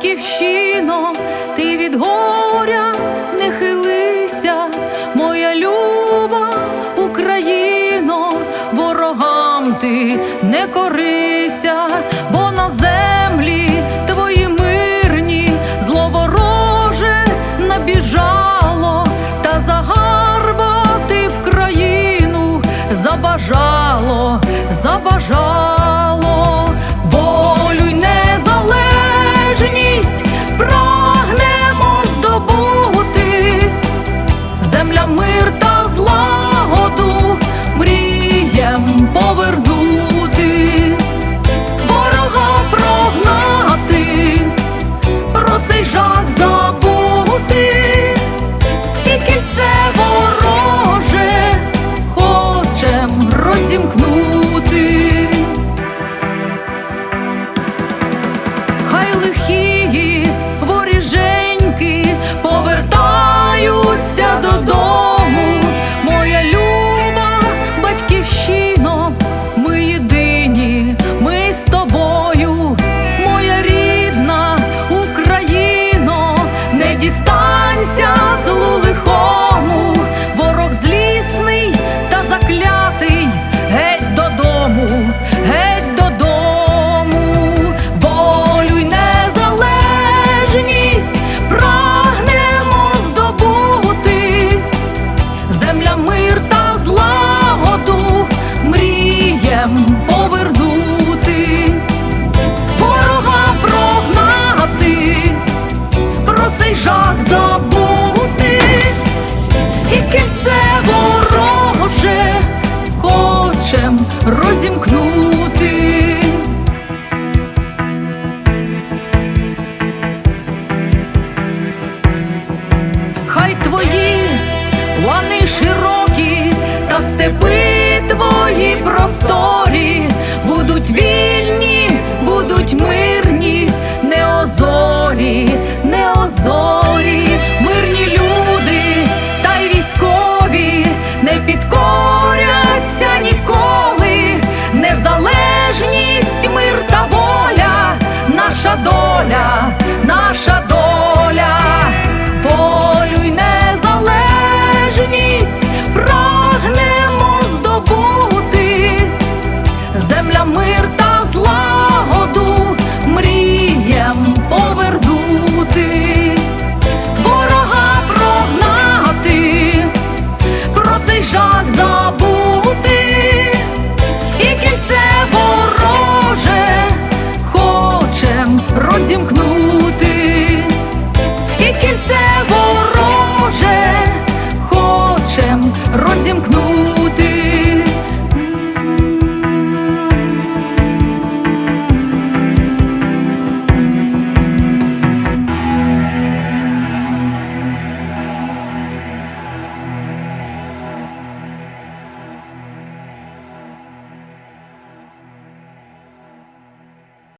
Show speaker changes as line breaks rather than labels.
батьківщино, ти від горя не хилися, моя люба Україно, ворогам ти не корися, бо на землі твої мирні зло вороже набіжало та загарбати в країну забажало, забажало дістанься злу лихому, твої лани широкі та степи твої просторі. Будуть вільні, будуть мирні, не озорі, не озорі, мирні люди та й військові не підкоряться ніколи, незалежність, мир та воля, наша доля, наша доля, розімкнути.